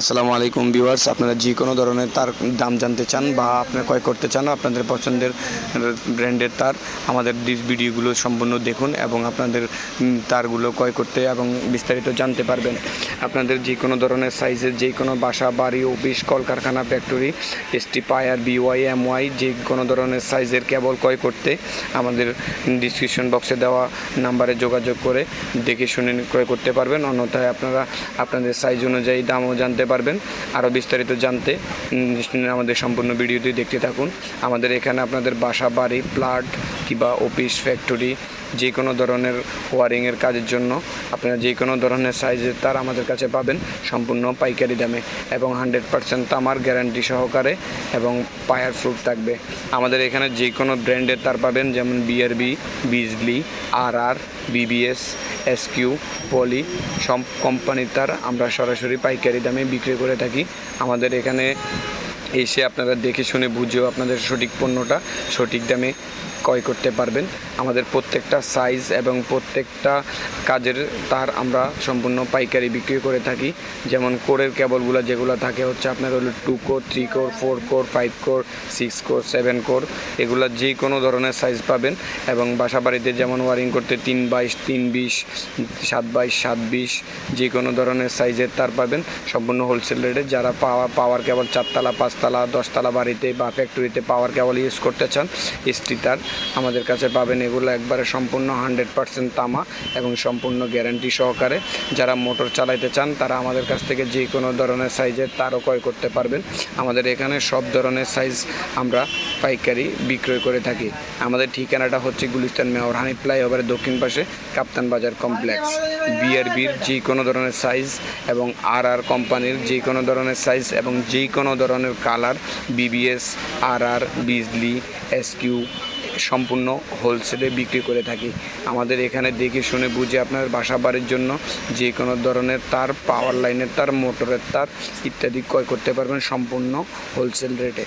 আসসালামু আলাইকুম ভিউয়ার্স, আপনারা যে কোনো ধরনের তার দাম জানতে চান বা আপনারা ক্রয় করতে চান, আপনাদের পছন্দের ব্র্যান্ডের তার, আমাদের ভিডিওগুলো সম্পূর্ণ দেখুন এবং আপনাদের তারগুলো ক্রয় করতে এবং বিস্তারিত জানতে পারবেন। আপনাদের যে কোনো ধরনের সাইজের যে কোনো বাসা, বাড়ি, অফিস, কলকারখানা, ফ্যাক্টরি এসটি পায়ার বিওয়াই, এমওয়াই, যে কোনো ধরনের সাইজের কেবল ক্রয় করতে আমাদের ডিসক্রিপশন বক্সে দেওয়া নাম্বারে যোগাযোগ করে দেখে শুনে ক্রয় করতে পারবেন। অন্যথায় আপনারা, আপনাদের সাইজ অনুযায়ী দামও জানতে পারবেন। আরও বিস্তারিত জানতে আমাদের সম্পূর্ণ ভিডিওটি দেখতে থাকুন। আমাদের এখানে আপনাদের বাসা, বাড়ি প্লাট কিংবা অফিস ফ্যাক্টরি যে কোনো ধরনের ওয়ারিংয়ের কাজের জন্য আপনারা যে কোনো ধরনের সাইজের তার আমাদের কাছে পাবেন সম্পূর্ণ পাইকারি দামে এবং হান্ড্রেড পার্সেন্ট তামার গ্যারান্টি সহকারে এবং পায়ার প্রুফ থাকবে। আমাদের এখানে যে কোনো ব্র্যান্ডের তার পাবেন, যেমন BRB Bijli R R BBS SQ poly সব কোম্পানির তার আমরা সরাসরি পাইকারি দামে বিক্রি করে থাকি। আমাদের এখানে এসে আপনারা দেখে শুনে বুঝেও আপনাদের সঠিক পণ্যটা সঠিক দামে ক্রয় করতে পারবেন। আমাদের প্রত্যেকটা সাইজ এবং প্রত্যেকটা কাজের তার আমরা সম্পূর্ণ পাইকারি বিক্রি করে থাকি। যেমন কোরের কেবলগুলো যেগুলো থাকে, হচ্ছে আপনার হলো two core three core four core five core six core seven core এগুলো যে কোনো ধরনের সাইজ পাবেন এবং বাসা বাড়িতে যেমন ওয়ারিং করতে তিন বাইশ, তিন বিশ, সাত বাইশ, সাত বিশ, যে কোনো ধরনের সাইজের তার পাবেন। সম্পূর্ণ হোলসেল রেটে যারা পাওয়ার পাওয়ার কেবল চারতলা পাঁচতলা, দশতলা বাড়িতে বা ফ্যাক্টরিতে পাওয়ার কেবল ইউজ করতে চান এসটি তার আমাদের কাছে পাবেন। এগুলো একবারে সম্পূর্ণ হান্ড্রেড পার্সেন্ট তামা এবং সম্পূর্ণ গ্যারান্টি সহকারে। যারা মোটর চালাইতে চান, তারা আমাদের কাছ থেকে যে কোনো ধরনের সাইজের তারও ক্রয় করতে পারবেন। আমাদের এখানে সব ধরনের সাইজ আমরা পাইকারি বিক্রয় করে থাকি। আমাদের ঠিকানাটা হচ্ছে গুলিস্তান মেয়র হানি ফ্লাইওভারের দক্ষিণ পাশে কাপ্তান বাজার কমপ্লেক্স। বিআরবির যে কোনো ধরনের সাইজ এবং আর আর কোম্পানির যে কোনো ধরনের সাইজ এবং যে কোনো ধরনের colour BBS R R Bijli SQ সম্পূর্ণ হোলসেলে বিক্রি করে থাকি। আমাদের এখানে দেখে শুনে বুঝে আপনার বাসা বাড়ির জন্য যে কোনো ধরনের তার পাওয়ার লাইনের তার মোটরের তার ইত্যাদি ক্রয় করতে পারবেন সম্পূর্ণ হোলসেল রেটে